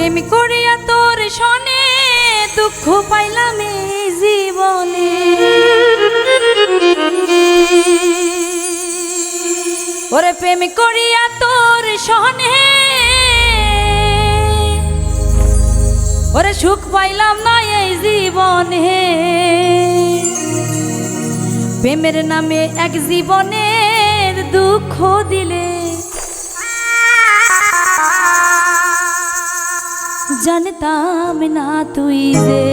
প্রেম করিয়া তোর শনে দুঃখ পাইলাম এই জীবনে। ওরে প্রেম করিয়া তোর শনে ওরে সুখ পাইলাম না এই জীবনে। প্রেমের নামে এক জীবনের দুঃখ জানতাম না তুই যে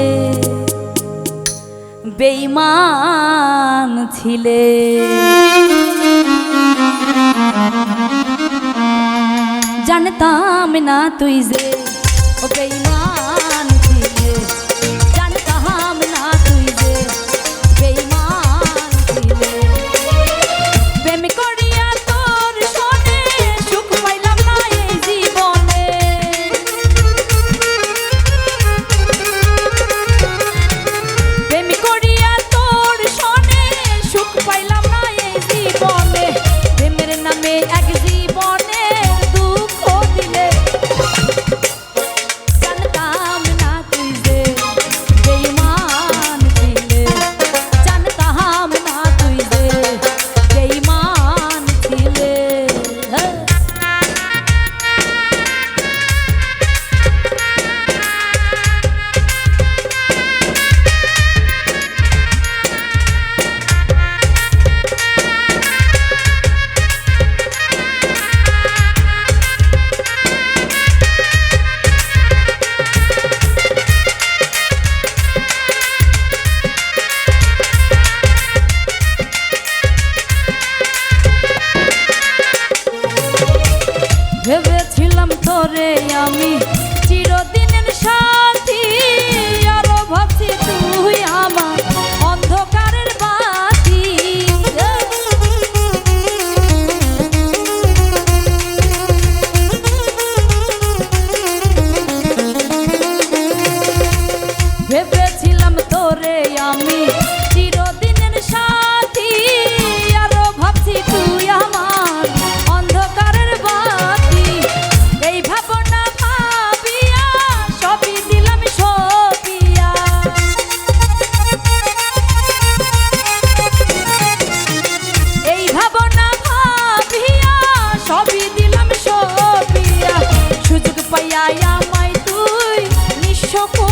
বেইমান ছিলে। জানতাম না তুই যে বেইমান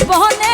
জীবনে